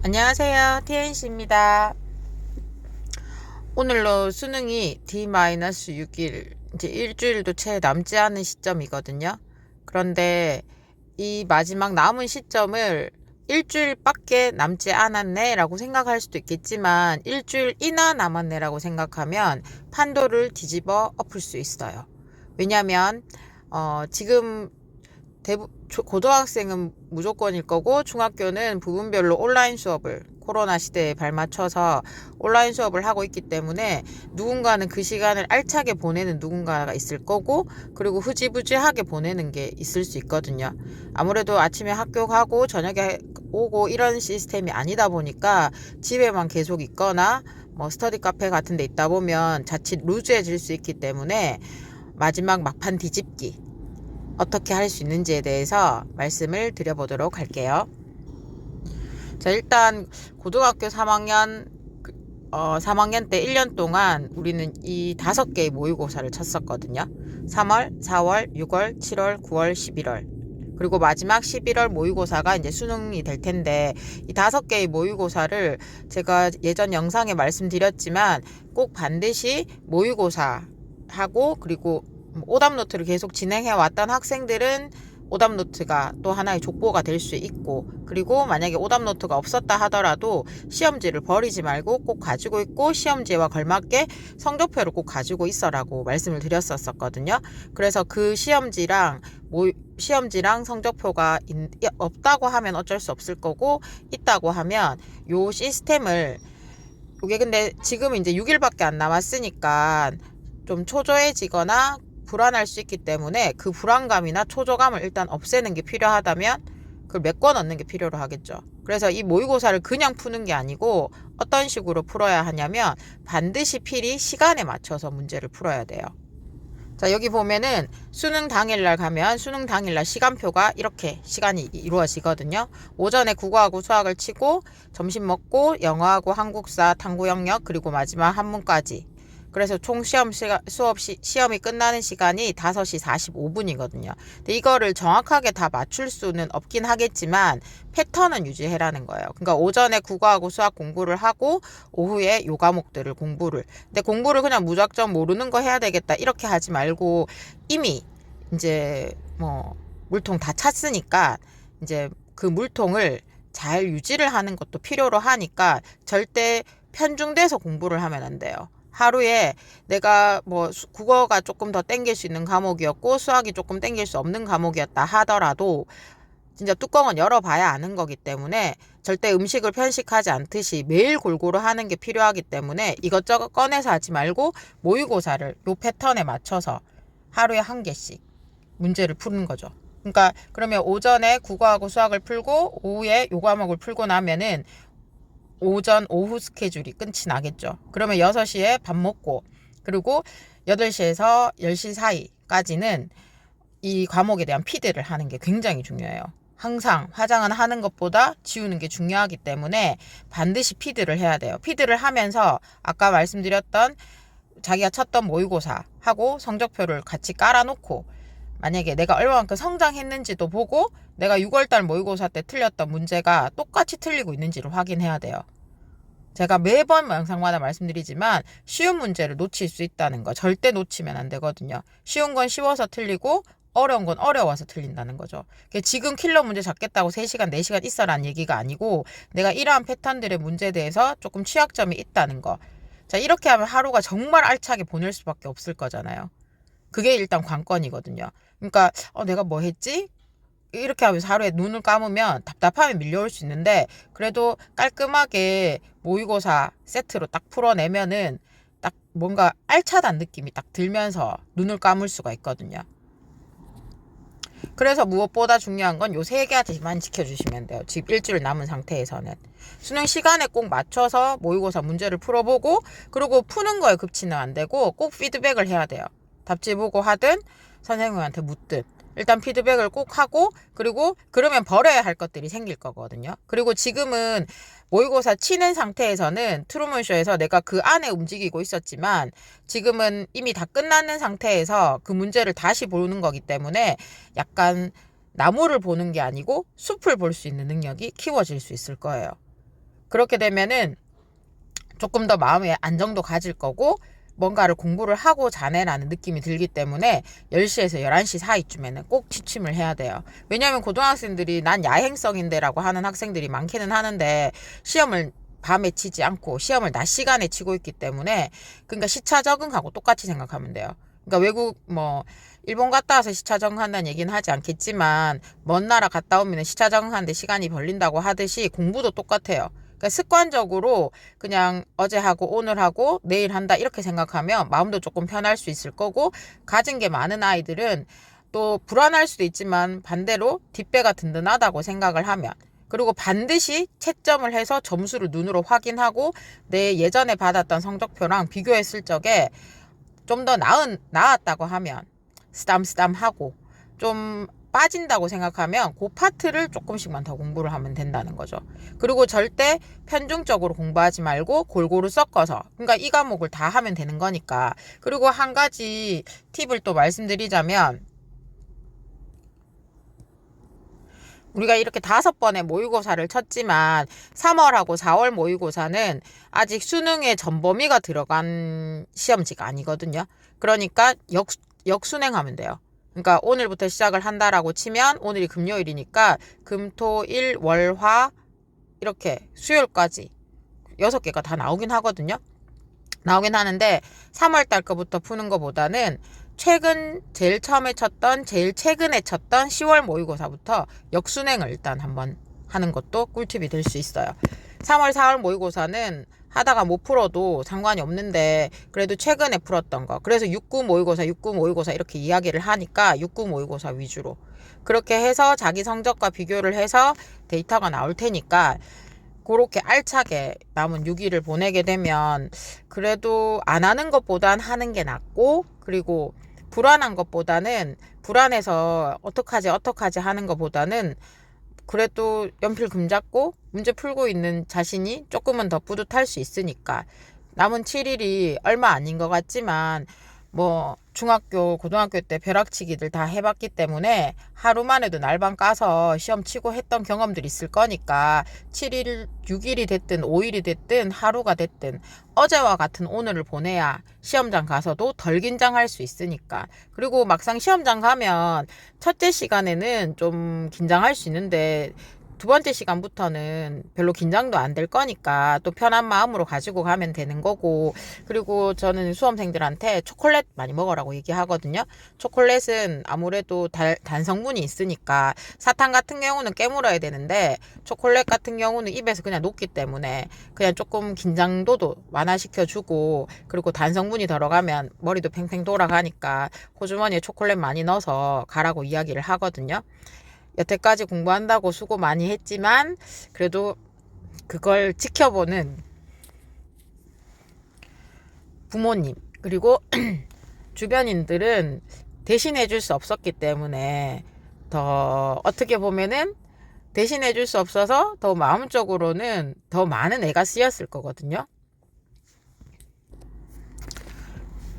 안녕하세요. TNC입니다. 오늘로 수능이 D-6일, 이제 일주일도 채 남지 않은 시점이거든요. 그런데 이 마지막 남은 시점을 일주일밖에 남지 않았네 라고 생각할 수도 있겠지만 일주일이나 남았네 라고 생각하면 판도를 뒤집어 엎을 수 있어요. 왜냐면 어, 지금 대부, 고등학생은 무조건일 거고 중학교는 부분별로 온라인 수업을 코로나 시대에 발맞춰서 온라인 수업을 하고 있기 때문에 누군가는 그 시간을 알차게 보내는 누군가가 있을 거고 그리고 흐지부지하게 보내는 게 있을 수 있거든요. 아무래도 아침에 학교 가고 저녁에 오고 이런 시스템이 아니다 보니까 집에만 계속 있거나 뭐 스터디 카페 같은 데 있다 보면 자칫 루즈해질 수 있기 때문에 마지막 막판 뒤집기 어떻게 할 수 있는지에 대해서 말씀을 드려보도록 할게요. 자, 일단 고등학교 3학년 어, 3학년 때 1년 동안 우리는 이 다섯 개의 모의고사를 쳤었거든요. 3월, 4월, 6월, 7월, 9월, 11월. 그리고 마지막 11월 모의고사가 이제 수능이 될 텐데 이 다섯 개의 모의고사를 제가 예전 영상에 말씀드렸지만 꼭 반드시 모의고사 하고 그리고 오답 노트를 계속 진행해 왔던 학생들은 오답 노트가 또 하나의 족보가 될 수 있고 그리고 만약에 오답 노트가 없었다 하더라도 시험지를 버리지 말고 꼭 가지고 있고 시험지와 걸맞게 성적표를 꼭 가지고 있어라고 말씀을 드렸었거든요. 그래서 그 시험지랑 뭐 시험지랑 성적표가 있, 없다고 하면 어쩔 수 없을 거고 있다고 하면 요 시스템을 이게 근데 지금 이제 6일밖에 안 남았으니까 좀 초조해지거나 불안할 수 있기 때문에 그 불안감이나 초조감을 일단 없애는 게 필요하다면 그걸 메꿔 넣는 게 필요로 하겠죠. 그래서 이 모의고사를 그냥 푸는 게 아니고 어떤 식으로 풀어야 하냐면 반드시 필히 시간에 맞춰서 문제를 풀어야 돼요. 자, 여기 보면은 수능 당일날 가면 수능 당일날 시간표가 이렇게 시간이 이루어지거든요. 오전에 국어하고 수학을 치고 점심 먹고 영어하고 한국사, 탐구 영역 그리고 마지막 한문까지 그래서 총 시험 시가, 수업 시, 시험이 끝나는 시간이 5시 45분이거든요. 근데 이거를 정확하게 다 맞출 수는 없긴 하겠지만 패턴은 유지해라는 거예요. 그러니까 오전에 국어하고 수학 공부를 하고 오후에 요 과목들을 공부를. 근데 공부를 그냥 무작정 모르는 거 해야 되겠다 이렇게 하지 말고 이미 이제 뭐 물통 다 찼으니까 이제 그 물통을 잘 유지를 하는 것도 필요로 하니까 절대 편중돼서 공부를 하면 안 돼요. 하루에 내가 뭐 국어가 조금 더 땡길 수 있는 과목이었고 수학이 조금 땡길 수 없는 과목이었다 하더라도 진짜 뚜껑은 열어봐야 아는 거기 때문에 절대 음식을 편식하지 않듯이 매일 골고루 하는 게 필요하기 때문에 이것저것 꺼내서 하지 말고 모의고사를 요 패턴에 맞춰서 하루에 한 개씩 문제를 푸는 거죠. 그러니까 그러면 오전에 국어하고 수학을 풀고 오후에 요 과목을 풀고 나면은 오전, 오후 스케줄이 끝이 나겠죠. 그러면 6시에 밥 먹고, 그리고 8시에서 10시 사이까지는 이 과목에 대한 피드를 하는 게 굉장히 중요해요. 항상 화장은 하는 것보다 지우는 게 중요하기 때문에 반드시 피드를 해야 돼요. 피드를 하면서 아까 말씀드렸던 자기가 쳤던 모의고사 하고 성적표를 같이 깔아놓고 만약에 내가 얼마만큼 성장했는지도 보고 내가 6월달 모의고사 때 틀렸던 문제가 똑같이 틀리고 있는지를 확인해야 돼요. 제가 매번 영상마다 말씀드리지만 쉬운 문제를 놓칠 수 있다는 거 절대 놓치면 안 되거든요. 쉬운 건 쉬워서 틀리고 어려운 건 어려워서 틀린다는 거죠. 지금 킬러 문제 잡겠다고 3시간, 4시간 있어라는 얘기가 아니고 내가 이러한 패턴들의 문제에 대해서 조금 취약점이 있다는 거. 자, 이렇게 하면 하루가 정말 알차게 보낼 수밖에 없을 거잖아요. 그게 일단 관건이거든요. 그러니까 어, 내가 뭐 했지? 이렇게 하면서 하루에 눈을 감으면 답답함이 밀려올 수 있는데 그래도 깔끔하게 모의고사 세트로 딱 풀어내면은 딱 뭔가 알차단 느낌이 딱 들면서 눈을 감을 수가 있거든요. 그래서 무엇보다 중요한 건 요세 가지만 지켜주시면 돼요. 지금 일주일 남은 상태에서는. 수능 시간에 꼭 맞춰서 모의고사 문제를 풀어보고, 그리고 푸는 거에 급치는 안 되고, 꼭 피드백을 해야 돼요. 답지 보고 하든, 선생님한테 묻든. 일단 피드백을 꼭 하고 그리고 그러면 버려야 할 것들이 생길 거거든요. 그리고 지금은 모의고사 치는 상태에서는 트루먼쇼에서 내가 그 안에 움직이고 있었지만 지금은 이미 다 끝나는 상태에서 그 문제를 다시 보는 거기 때문에 약간 나무를 보는 게 아니고 숲을 볼 수 있는 능력이 키워질 수 있을 거예요. 그렇게 되면은 조금 더 마음의 안정도 가질 거고 뭔가를 공부를 하고 자네라는 느낌이 들기 때문에 10시에서 11시 사이쯤에는 꼭 취침을 해야 돼요. 왜냐하면 고등학생들이 난 야행성인데라고 하는 학생들이 많기는 하는데 시험을 밤에 치지 않고 시험을 낮 시간에 치고 있기 때문에 그러니까 시차 적응하고 똑같이 생각하면 돼요. 그러니까 외국 뭐 일본 갔다 와서 시차 적응한다는 얘기는 하지 않겠지만 먼 나라 갔다 오면 시차 적응하는데 시간이 걸린다고 하듯이 공부도 똑같아요. 그러니까 습관적으로 그냥 어제 하고 오늘 하고 내일 한다 이렇게 생각하면 마음도 조금 편할 수 있을 거고 가진 게 많은 아이들은 또 불안할 수도 있지만 반대로 뒷배가 든든하다고 생각을 하면 그리고 반드시 채점을 해서 점수를 눈으로 확인하고 내 예전에 받았던 성적표랑 비교했을 적에 좀 더 나은 나았다고 하면 쓰담쓰담하고 좀 빠진다고 생각하면 그 파트를 조금씩만 더 공부를 하면 된다는 거죠. 그리고 절대 편중적으로 공부하지 말고 골고루 섞어서 그러니까 이 과목을 다 하면 되는 거니까. 그리고 한 가지 팁을 또 말씀드리자면 우리가 이렇게 다섯 번의 모의고사를 쳤지만 3월하고 4월 모의고사는 아직 수능의 전범위가 들어간 시험지가 아니거든요. 그러니까 역, 역순행하면 돼요. 그러니까 오늘부터 시작을 한다라고 치면 오늘이 금요일이니까 금, 토, 일, 월, 화 이렇게 수요일까지 여섯 개가 다 나오긴 하거든요. 나오긴 하는데 3월 달 거부터 푸는 것보다는 최근 제일 처음에 쳤던 제일 최근에 쳤던 10월 모의고사부터 역순행을 일단 한번 하는 것도 꿀팁이 될 수 있어요. 3월, 4월 모의고사는 하다가 못 풀어도 상관이 없는데 그래도 최근에 풀었던 거. 그래서 6구 모의고사, 6구 모의고사 이렇게 이야기를 하니까 6구 모의고사 위주로. 그렇게 해서 자기 성적과 비교를 해서 데이터가 나올 테니까 그렇게 알차게 남은 6일을 보내게 되면 그래도 안 하는 것보단 하는 게 낫고 그리고 불안한 것보다는 불안해서 어떡하지 어떡하지 하는 것보다는 그래도 연필 금 잡고 문제 풀고 있는 자신이 조금은 더 뿌듯할 수 있으니까. 남은 7일이 얼마 아닌 것 같지만 뭐 중학교, 고등학교 때 벼락치기들 다 해봤기 때문에 하루만 해도 날방 까서 시험 치고 했던 경험들이 있을 거니까 7일, 6일이 됐든 5일이 됐든 하루가 됐든 어제와 같은 오늘을 보내야 시험장 가서도 덜 긴장할 수 있으니까. 그리고 막상 시험장 가면 첫째 시간에는 좀 긴장할 수 있는데 두 번째 시간부터는 별로 긴장도 안 될 거니까 또 편한 마음으로 가지고 가면 되는 거고 그리고 저는 수험생들한테 초콜릿 많이 먹으라고 얘기하거든요. 초콜릿은 아무래도 달, 단성분이 있으니까 사탕 같은 경우는 깨물어야 되는데 초콜릿 같은 경우는 입에서 그냥 녹기 때문에 그냥 조금 긴장도도 완화시켜 주고 그리고 단성분이 들어가면 머리도 팽팽 돌아가니까 호주머니에 초콜릿 많이 넣어서 가라고 이야기를 하거든요. 여태까지 공부한다고 수고 많이 했지만 그래도 그걸 지켜보는 부모님 그리고 주변인들은 대신해 줄 수 없었기 때문에 더 어떻게 보면은 대신해 줄 수 없어서 더 마음적으로는 더 많은 애가 쓰였을 거거든요.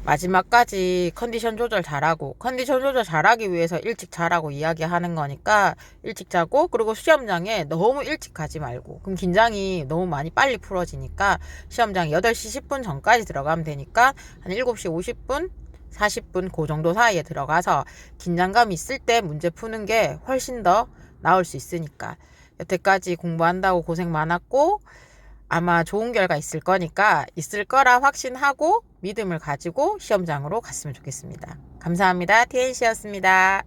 마지막까지 컨디션 조절 잘하고 컨디션 조절 잘하기 위해서 일찍 자라고 이야기하는 거니까 일찍 자고 그리고 시험장에 너무 일찍 가지 말고 그럼 긴장이 너무 많이 빨리 풀어지니까 시험장 8시 10분 전까지 들어가면 되니까 한 7시 50분 40분 그 정도 사이에 들어가서 긴장감 있을 때 문제 푸는 게 훨씬 더 나을 수 있으니까. 여태까지 공부한다고 고생 많았고 아마 좋은 결과 있을 거니까 있을 거라 확신하고 믿음을 가지고 시험장으로 갔으면 좋겠습니다. 감사합니다. TNC였습니다.